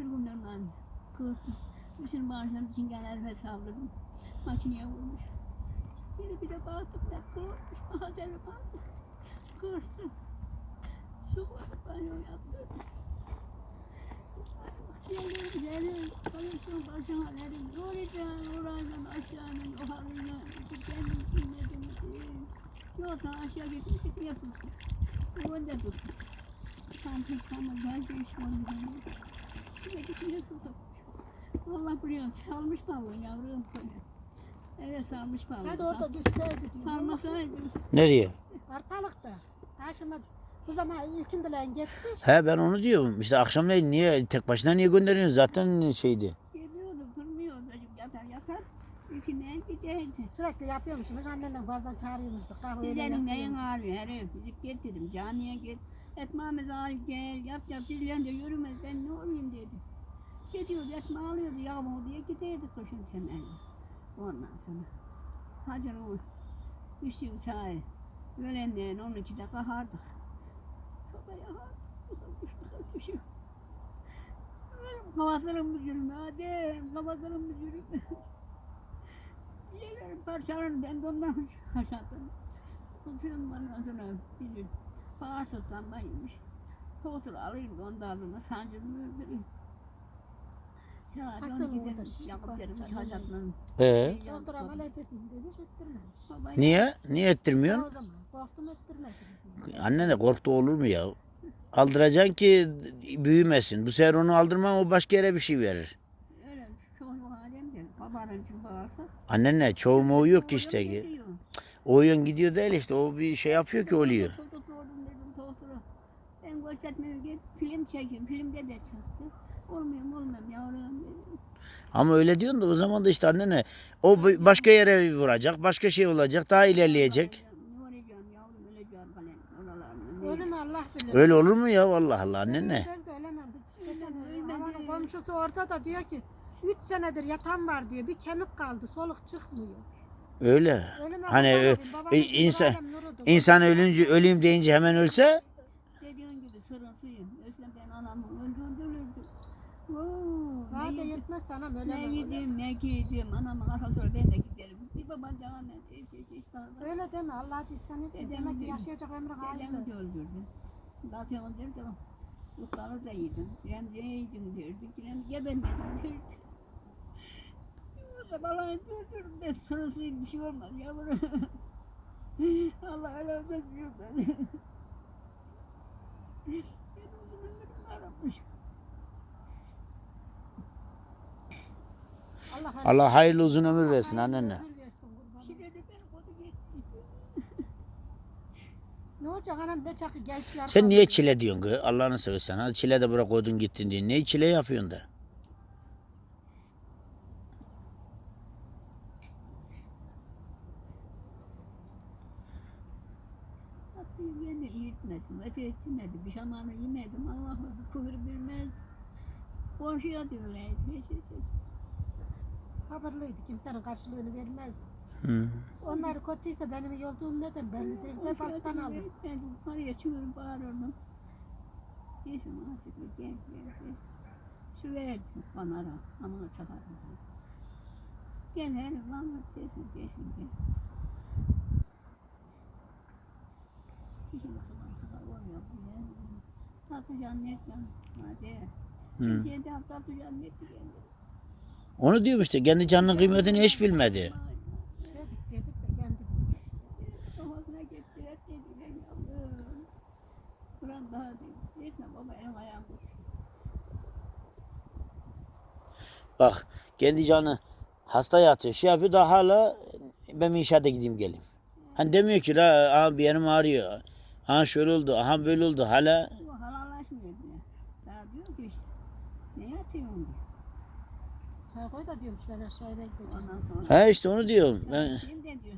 bir günden ben kırdım. Bütün bağırsam çingenlerime saldırdım. Makineye vurmuş. Biri bir de baktım da kırmış. Mahalleri baktım. Kırsın. Su koyup banyo yaptırdım. Gelirim gelirim. Konuşsun başına dedim. Yoracağım oradan aşağının halına. Kendim dinledim. Yoksa aşağı gitmiş yapılsın. Orada tuttum. Tam pek tamam ben de iş. Şimdi gitmeye tuttum. Allah biliyor salmış balığı yavrum. Evet salmış balığı. Hadi orada düşseydi diyor. Salmasaydı. Nereye? Arkalıkta. Aşama bu zaman ilkindilen gitti. He ben onu diyorum. İşte akşamleyin niye tek başına niye gönderiyorsun zaten şeydi. Gidiyordu durmuyordu. Yatar yatar. İçinden giderdi. Sürekli yapıyormuşmuş. Annenden bazen çağırıyormuştuk. Kahve öyle Dizlerin neyin ağrıyor herif. Gidip git dedim. Camiye git. Etmamiz ağrıyor gel. Yat yat dizlerin de yürümez. Ben ne olayım dedi. Gidiyordu etme alıyordu yağmur diye giderdi kışın temelli. Ondan sonra. O. Üşüyor sahi. 12'de kahardık. Sobaya hardık. Üşüyor. Benim kafasının mı yürüme hadi. Kafasının mı yürüme. Yerlerim parçalarını ben de ondan haşattım. Kuturum bana sonra bir gün bağırsaktan bayılmış. Tosul alayım ondan sonra sancımı öldüreyim. Demiş ettirmemiş. Niye? Niye Ya ettirmiyorsun? o zaman korktum ettirmedim. Annene korktu olur mu ya? Aldıracaksın ki büyümesin. Bu sefer onu aldırman o başka yere bir şey verir. Öyle çoğu alem değil. Babanın bağırsak. Annenle çoğu moğu yok ki işte. Oğlum gidiyor. O yön gidiyor değil işte. O bir şey yapıyor ki oluyor. Çocuk sordum dedim tosunu. Ben göstermeye git film çekeyim. Filmde de çıktı. Olmuyorum olmuyorum yavrum dedim. Ama öyle diyorsun da o zaman da işte annene o b- başka yere vuracak. Başka şey olacak. Daha ilerleyecek. Ne olacağım yavrum öleceğim falan. Oralarını. Ölüm Allah bilir. Öyle olur mu ya vallahi Allah annene? Ben de ölemem. Geçen havanın komşusu orada da diyor ki 3 senedir yatan var diyor. Bir kemik kaldı. Soluk çıkmıyor. Öyle. Ölüme Hani kurban ö- olayım, babamın e, bir insan alem nurudur. insan ölünce öleyim deyince hemen ölse Dediğin gibi sırıntıyım. Ölsem ben anamı öldürdürürdüm. Oo, Daha ne da yedim, yetmez sana ne ölemem. yedim, ne giydim. Anamın arkası ben de giderim. Bir baba devam et. Hiç hiç. hiç- Öyle deme. Allah ihsan. Dedem Demek ki yaşayacak ömrü Dedemi hayırlı. de öldürdüm. Zaten o derdi o. Yukarı da yedim. Diren diye yedim derdi. Diren gebermedim derdi. Yoksa balayı öldürürüm de sırasıyım bir şey olmaz yavrum. Allah öyle öldürüyor beni. Aramış. Allah Allah hayırlı uzun ömür versin gitti. Ne olacak anam ne çakı gençler. Sen niye çile diyorsun kız? Allah'ını seversen. Hadi çile de bırak koydun gittin diye. Niye çile yapıyorsun da? Yitmesin. Öte etmedi. Bir şamanı yemedim. Allah'a küfür bilmez. Komşuya diyorlar. Hiç hiç hiç. Sabırlıydı. Kimsenin karşılığını vermezdi. Hı. Onlar kötüyse benim yolduğum neden bellidir de baktan alır. Ben yukarıya çığırıp bağırırdım. Yeşim artık bir gel gel. Su verdi bana da ama çakardım. Gel hele Mahmut desin desin gel. Onu diyorum işte. Kendi canının kıymetini hiç bilmedi. Bak kendi canı hasta yatıyor. Şey yapıyor da hala ben inşaata gideyim geleyim. Hani demiyor ki la aha bir yerim ağrıyor. Aha şöyle oldu, aha böyle oldu. Hala Bu halallaşmıyor bile. Daha diyor ki işte. Ne yatıyorsun diyor. Çay koy da diyormuş ben aşağıya gideceğim. Ondan sonra. he işte onu diyorum. Ben, Şimdi de diyor.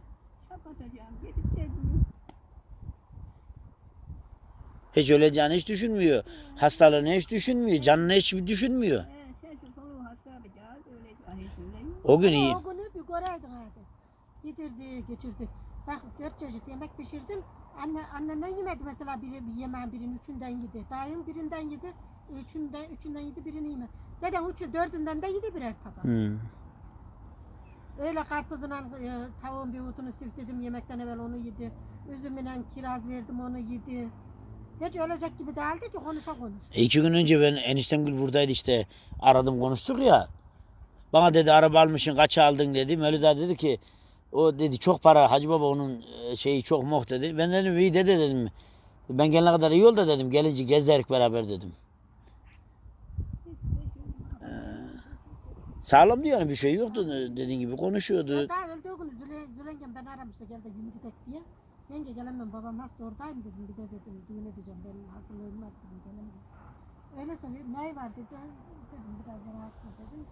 Kapatacağım. Gidip de diyor. hiç öleceğini hiç düşünmüyor. Hastalığını hiç düşünmüyor. Canını hiç düşünmüyor. Sen şu soluğu hasta yapacağız. Öyle hiç öyle yok. O gün Ama iyi. O günü bir göreydin hadi. Yedirdi, geçirdi. Bak dört çeşit yemek pişirdim. Anne, annenden yemedi mesela biri bir yemeğin birinin üçünden yedi. Dayım birinden yedi. Üçünde, üçünden yedi birini yeme. Dedem üçü, dördünden de yedi birer tabak. Öyle karpuzla e, tavuğun bir utunu silkledim yemekten evvel onu yedi. Üzümüyle kiraz verdim onu yedi. Hiç ölecek gibi değildi ki konuşa konuş. E, iki gün önce ben eniştemgil buradaydı işte aradım konuştuk ya. Bana dedi araba almışsın kaç aldın dedi. Melida dedi ki o dedi çok para Hacı Baba onun e, şeyi çok moh dedi. Ben dedim iyi dede dedim. Ben gelene kadar iyi ol da dedim. Gelince gezerik beraber dedim. Ee, sağlam diyor yani bir şey yoktu dediğin gibi konuşuyordu. Daha öldüğü gün Züle, Zülengen beni aramıştı gel de günü gidek diye. Yenge gelemem babam hasta oradayım dedim bir de dedim düğün edeceğim benim hazırlığım var gelemem. Öyle söylüyor ne var dedi dedim biraz hasta dedim.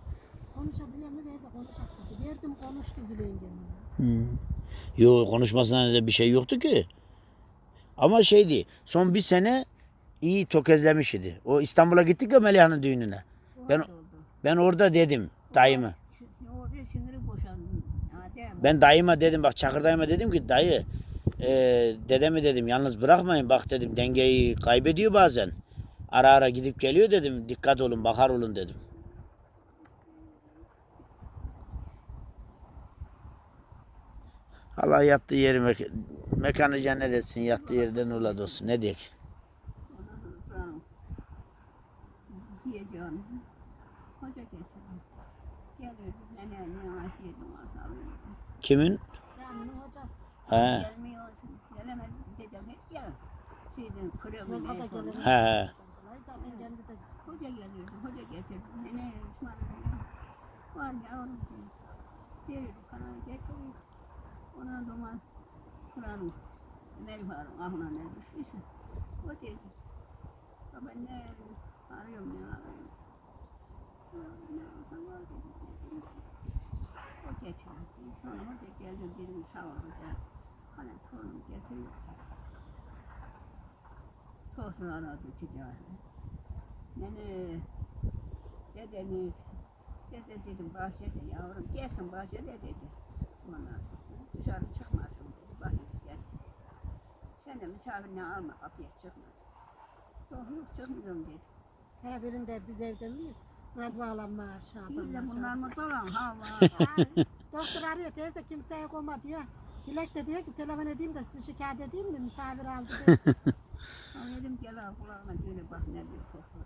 Konuşabiliyor mu dedi konuşak dedi. Verdim konuştu Zülengen'le. Hı. Yok konuşmasına da bir şey yoktu ki. Ama şeydi son bir sene iyi tökezlemiş idi. O İstanbul'a gittik ya Meliha'nın düğününe. Ben ben orada dedim dayımı. Ben dayıma dedim bak Çakır dayıma dedim ki dayı e, dedemi dedim yalnız bırakmayın bak dedim dengeyi kaybediyor bazen. Ara ara gidip geliyor dedim dikkat olun bakar olun dedim. Allah yattığı yeri mek- mekanı cennet etsin yattığı yerden ula olsun ne diyek. Kimin? Caminin hocası. He. He Hoca gelirdi. Hoca getirdi. Nene İsmail. Var yavrum. Verirdi. Kanal getirir. Ona zaman Kur'an'ı ne yaparım? Ahına ne düştüyse. O dedi. Ne arıyorum ne arıyorum. Ne alsam var dedi. O getirdi. Sonra hoca geldi dedim sağ ol hoca. Hani torunum getiriyor. Tosun aradı ticareti. Nene dedeni dede dedim bahçede yavrum gelsin bahçede dedi. Ondan sonra dışarı çıkmasın dedi. Bahçede gel. Misafirini alma kapıya çıkma. Yok yok çıkmıyorum dedi. her birinde biz evde miyiz? Nazlı alan var, Şaban var. bunlar mı dolan hava. Ay, Doktor arıyor teyze kimseye koma diyor. Dilek de diyor ki telefon edeyim de sizi şikayet edeyim mi misafir aldı diyor. Ama dedim gel al kulağına böyle bak ne diyor koklu.